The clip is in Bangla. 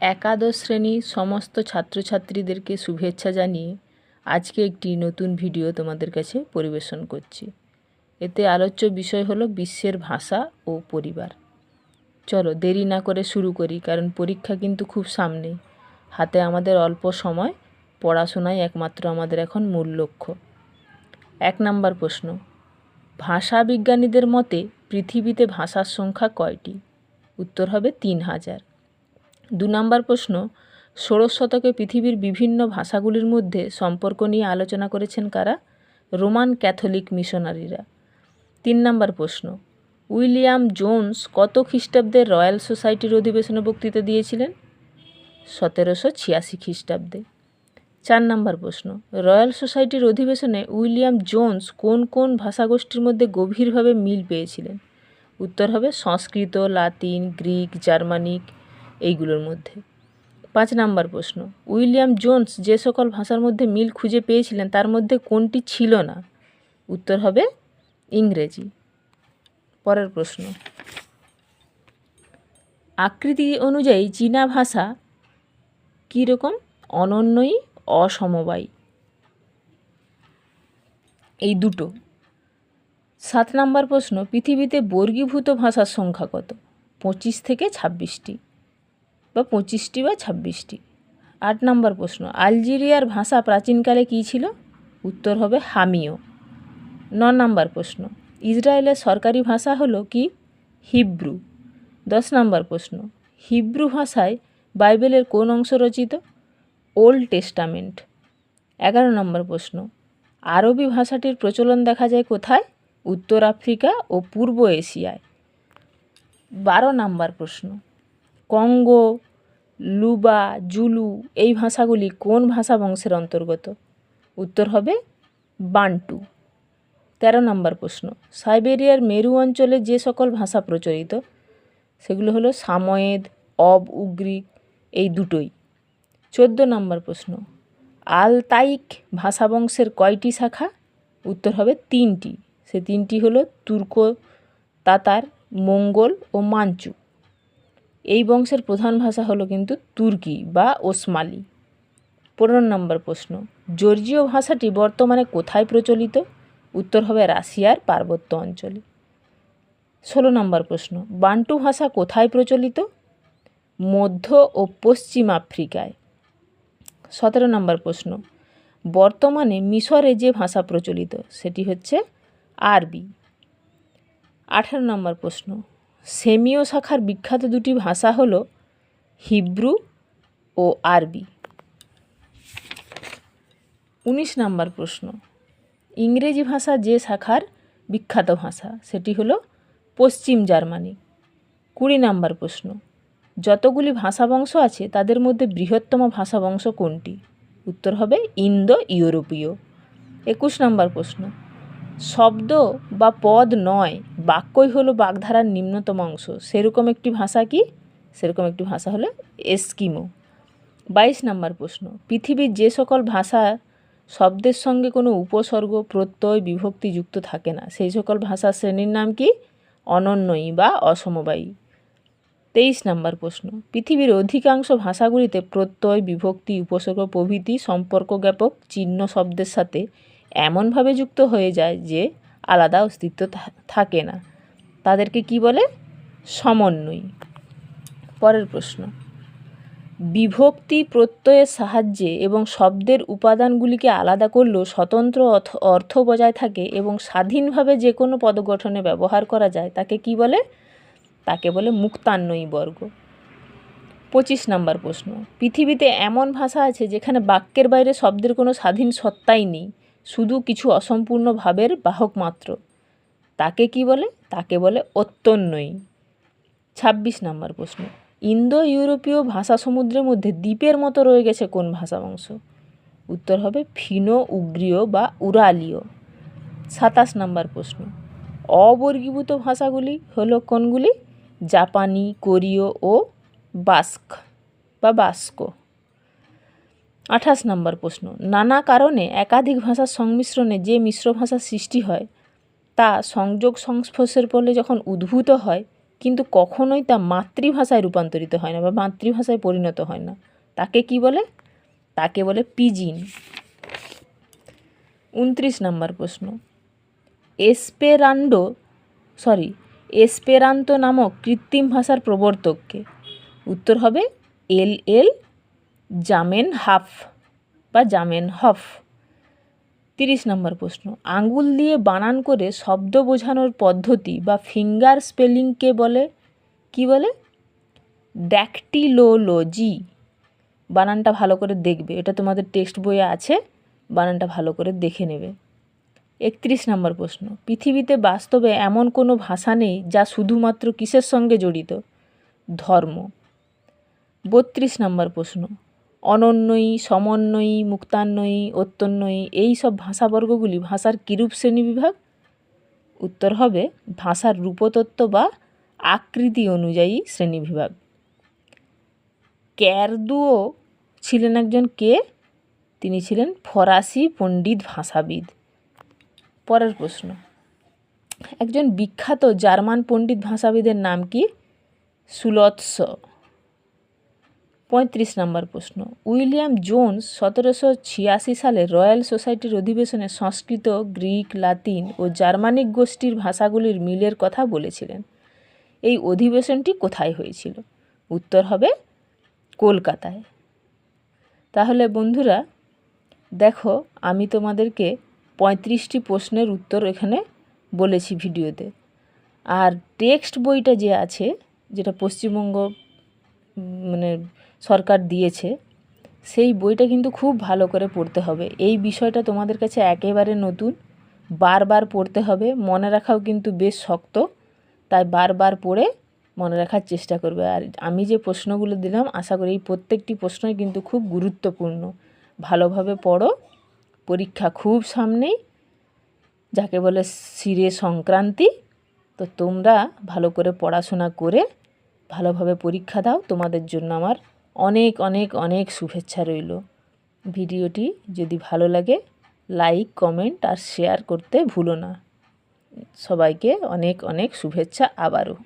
একাদশ শ্রেণির সমস্ত ছাত্রছাত্রীদেরকে শুভেচ্ছা জানিয়ে আজকে একটি নতুন ভিডিও তোমাদের কাছে পরিবেশন করছি। এতে আলোচ্য বিষয় হলো বিশ্বের ভাষা ও পরিবার। চলো দেরি না করে শুরু করি, কারণ পরীক্ষা কিন্তু খুব সামনে। হাতে আমাদের অল্প সময়, পড়াশোনাই একমাত্র আমাদের এখন মূল লক্ষ্য। এক নাম্বার প্রশ্ন ভাষা বিজ্ঞানীদের মতে পৃথিবীতে ভাষার সংখ্যা কয়টি? উত্তর হবে তিন হাজার। দু নম্বর প্রশ্ন, ষোড়শ শতকে পৃথিবীর বিভিন্ন ভাষাগুলির মধ্যে সম্পর্ক নিয়ে আলোচনা করেছেন কারা? রোমান ক্যাথলিক মিশনারিরা। তিন নম্বর প্রশ্ন, উইলিয়াম জোন্স কত খ্রিস্টাব্দে রয়্যাল সোসাইটির অধিবেশনে বক্তৃতা দিয়েছিলেন? সতেরোশো ছিয়াশি খ্রিস্টাব্দে। চার নম্বর প্রশ্ন, রয়্যাল সোসাইটির অধিবেশনে উইলিয়াম জোন্স কোন কোন ভাষাগোষ্ঠীর মধ্যে গভীরভাবে মিল পেয়েছিলেন? উত্তর হবে সংস্কৃত, লাতিন, গ্রিক, জার্মানিক এইগুলোর মধ্যে। পাঁচ নাম্বার প্রশ্ন, উইলিয়াম জোন্স যে সকল ভাষার মধ্যে মিল খুঁজে পেয়েছিলেন, তার মধ্যে কোনটি ছিল না? উত্তর হবে ইংরেজি। পরের প্রশ্ন, আকৃতি অনুযায়ী চীনা ভাষা কীরকম অনন্যই অসমবায়ী? এই দুটো। সাত নাম্বার প্রশ্ন, পৃথিবীতে বর্গীভূত ভাষার সংখ্যা কত? পঁচিশ থেকে ছাব্বিশটি। বা পঁচিশটি বা ছাব্বিশটি। আট নম্বর প্রশ্ন, আলজেরিয়ার ভাষা প্রাচীনকালে কী ছিল? উত্তর হবে হামিও। ন নম্বর প্রশ্ন, ইসরায়েলের সরকারি ভাষা হলো কি? হিব্রু। দশ নম্বর প্রশ্ন, হিব্রু ভাষায় বাইবেলের কোন অংশ রচিত? Old Testament. এগারো নম্বর প্রশ্ন, আরবি ভাষাটির প্রচলন দেখা যায় কোথায়? উত্তর আফ্রিকা ও পূর্ব এশিয়ায়। বারো নাম্বার প্রশ্ন, কঙ্গো লুবা, জুলু এই ভাষাগুলি কোন ভাষা বংশের অন্তর্গত? উত্তর হবে বান্টু। তেরো নম্বর প্রশ্ন। সাইবেরিয়ার মেরু অঞ্চলে যে সকল ভাষা প্রচলিত, সেগুলো হলো সাময়েদ, অব, উগ্রিক, এই দুটোই। চোদ্দ নম্বর প্রশ্ন। আলতাইক ভাষা বংশের কয়টি শাখা? উত্তর হবে তিনটি। সে তিনটি হলো তুর্ক, তাতার, মঙ্গল ও মাঞ্চু। এই বংশের প্রধান ভাষা হলো কিন্তু তুর্কি বা ওসমালি। পনেরো নম্বর প্রশ্ন, জর্জীয় ভাষাটি বর্তমানে কোথায় প্রচলিত? উত্তর হবে রাশিয়ার পার্বত্য অঞ্চলে। ষোলো নম্বর প্রশ্ন, বান্টু ভাষা কোথায় প্রচলিত? মধ্য ও পশ্চিম আফ্রিকায়। সতেরো নম্বর প্রশ্ন, বর্তমানে মিশরে যে ভাষা প্রচলিত, সেটি হচ্ছে আরবি। আঠারো নম্বর প্রশ্ন সেমীয় শাখার বিখ্যাত দুটি ভাষা হল হিব্রু ও আরবি। উনিশ নাম্বার প্রশ্ন। ইংরেজি ভাষা যে শাখার বিখ্যাত ভাষা, সেটি হল পশ্চিম জার্মানি। কুড়ি নাম্বার প্রশ্ন। যতগুলি ভাষা বংশ আছে, তাদের মধ্যে বৃহত্তম ভাষা বংশ কোনটি? উত্তর হবে ইন্দো ইউরোপীয় একুশ নাম্বার প্রশ্ন। শব্দ বা পদ নয়, বাক্যই হলো বাগধারার নিম্নতম অংশ। সেরকম একটি ভাষা কি? সেরকম একটি ভাষা হলো এস্কিমো। বাইশ নম্বর প্রশ্ন, পৃথিবীর যে সকল ভাষা শব্দের সঙ্গে কোনো উপসর্গ, প্রত্যয়, বিভক্তি যুক্ত থাকে না। সেই সকল ভাষার শ্রেণির নাম কি? অনন্যয়ী বা অসমবায়ী। তেইশ নম্বর প্রশ্ন, পৃথিবীর অধিকাংশ ভাষাগুলিতে প্রত্যয়, বিভক্তি, উপসর্গ, প্রভৃতি সম্পর্ক জ্ঞাপক চিহ্ন শব্দের সাথে এমনভাবে যুক্ত হয়ে যায় যে আলাদা অস্তিত্ব থাকে না। তাদেরকে কি বলে? সমন্বয়ী। পরের প্রশ্ন। বিভক্তি প্রত্যয়ের সাহায্যে এবং শব্দের উপাদানগুলিকে আলাদা করলেও স্বতন্ত্র অর্থ বজায় থাকে এবং স্বাধীনভাবে যে কোনো পদগঠনে ব্যবহার করা যায়, তাকে কি বলে? তাকে বলে মুক্তান্বয়ী বর্গ। পঁচিশ নম্বর প্রশ্ন। পৃথিবীতে এমন ভাষা আছে যেখানে বাক্যের বাইরে শব্দের কোনো স্বাধীন সত্তাই নেই। শুধু কিছু অসম্পূর্ণ ভাবের বাহক মাত্র। তাকে কি বলে? তাকে বলে অত্যন্যয়ী ছাব্বিশ নাম্বার প্রশ্ন। ইন্দো ইউরোপীয় ভাষা সমুদ্রের মধ্যে দ্বীপের মতো রয়ে গেছে কোন ভাষা বংশ? উত্তর হবে ফিনো, উগ্রীয় বা উরালীয়। সাতাশ নাম্বার প্রশ্ন। অবর্গীভূত ভাষাগুলি হলো কোনগুলি? জাপানি, কোরীয় ও বাস্ক বা বাস্ক। আঠাশ নম্বর প্রশ্ন, নানা কারণে একাধিক ভাষার সংমিশ্রণে যে মিশ্র ভাষার সৃষ্টি হয়, তা সংযোগ সংস্পর্শের ফলে যখন উদ্ভূত হয়, কিন্তু কখনোই তা মাতৃভাষায় রূপান্তরিত হয় না বা মাতৃভাষায় পরিণত হয় না। তাকে কি বলে? তাকে বলে পিজিন। উনত্রিশ নম্বর প্রশ্ন, এসপেরান্ডো সরি এসপেরান্তো নামক কৃত্রিম ভাষার প্রবর্তককে? উত্তর হবে এল এল জামেন হাফ বা জামেন হফ। তিরিশ নম্বর প্রশ্ন, আঙ্গুল দিয়ে বানান করে শব্দ বোঝানোর পদ্ধতি বা ফিঙ্গার স্পেলিংকে বলে? কি বলে? ড্যাকটিলোলজি। বানানটা ভালো করে দেখবে, এটা তোমাদের টেক্সট বইয়ে আছে, বানানটা ভালো করে দেখে নেবে। একত্রিশ নম্বর প্রশ্ন, পৃথিবীতে বাস্তবে এমন কোনো ভাষা নেই যা শুধুমাত্র কিসের সঙ্গে জড়িত? ধর্ম। বত্রিশ নম্বর প্রশ্ন অনন্যয়ী সমন্বয়ী, মুক্তান্বয়ী, অত্যন্বয়ী, এই সব ভাষাবর্গগুলি ভাষার কিরূপ শ্রেণীবিভাগ উত্তর হবে, ভাষার রূপতত্ত্ব বা আকৃতি অনুযায়ী শ্রেণীবিভাগ ক্যারদুও ছিলেন একজন কে? তিনি ছিলেন ফরাসি পণ্ডিত ভাষাবিদ। পরের প্রশ্ন, একজন বিখ্যাত জার্মান পণ্ডিত ভাষাবিদের নাম কি? সুলৎস। পঁয়ত্রিশ নম্বর প্রশ্ন। উইলিয়াম জোন্স সতেরোশো ছিয়াশি সালে রয়্যাল সোসাইটির অধিবেশনে সংস্কৃত, গ্রিক, লাতিন ও জার্মানিক গোষ্ঠীর ভাষাগুলির মিলের কথা বলেছিলেন। এই অধিবেশনটি কোথায় হয়েছিল? উত্তর হবে কলকাতায়। তাহলে বন্ধুরা, দেখো, আমি তোমাদেরকে পঁয়ত্রিশটি প্রশ্নের উত্তর এখানে বলেছি ভিডিওতে। আর টেক্সট বইটা যে আছে, যেটা পশ্চিমবঙ্গ মানে সরকার দিয়েছে, সেই বইটা কিন্তু খুব ভালো করে পড়তে হবে। এই বিষয়টা তোমাদের কাছে একেবারে নতুন, বারবার পড়তে হবে, মনে রাখাও কিন্তু বেশ শক্ত, তাই বারবার পড়ে মনে রাখার চেষ্টা করবে। আর আমি যে প্রশ্নগুলো দিলাম, আশা করি এই প্রত্যেকটি প্রশ্নই কিন্তু খুব গুরুত্বপূর্ণ। ভালোভাবে পড়ো, পরীক্ষা খুব সামনেই, যাকে বলে শিরে সংক্রান্তি, তো তোমরা ভালো করে পড়াশোনা করে ভালোভাবে পরীক্ষা দাও। তোমাদের জন্য আমার অনেক অনেক অনেক শুভেচ্ছা রইল। ভিডিওটি যদি ভালো লাগে, লাইক, কমেন্ট আর শেয়ার করতে ভুলো না। সবাইকে অনেক অনেক শুভেচ্ছা আবারও।